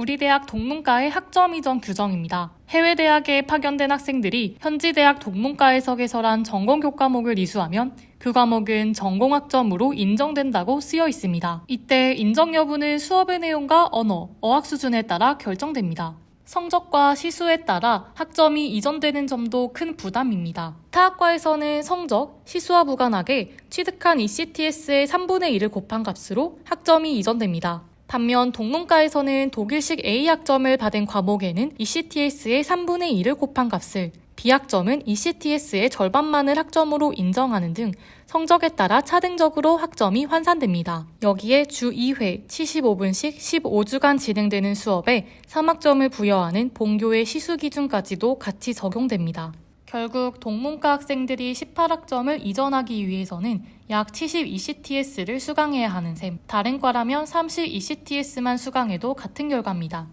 우리 대학 동문과의 학점 이전 규정입니다. 해외 대학에 파견된 학생들이 현지 대학 동문과에서 개설한 전공 교과목을 이수하면 그 과목은 전공 학점으로 인정된다고 쓰여 있습니다. 이때 인정 여부는 수업의 내용과 언어, 어학 수준에 따라 결정됩니다. 성적과 시수에 따라 학점이 이전되는 점도 큰 부담입니다. 타학과에서는 성적, 시수와 무관하게 취득한 ECTS의 3분의 1을 곱한 값으로 학점이 이전됩니다. 반면 동문과에서는 독일식 A 학점을 받은 과목에는 ECTS의 3분의 1을 곱한 값을, B 학점은 ECTS의 절반만을 학점으로 인정하는 등 성적에 따라 차등적으로 학점이 환산됩니다. 여기에 주 2회 75분씩 15주간 진행되는 수업에 3학점을 부여하는 본교의 시수 기준까지도 같이 적용됩니다. 결국 동문과 학생들이 18학점을 이전하기 위해서는 약70 ECTS를 수강해야 하는 셈. 다른 과라면 30 ECTS만 수강해도 같은 결과입니다.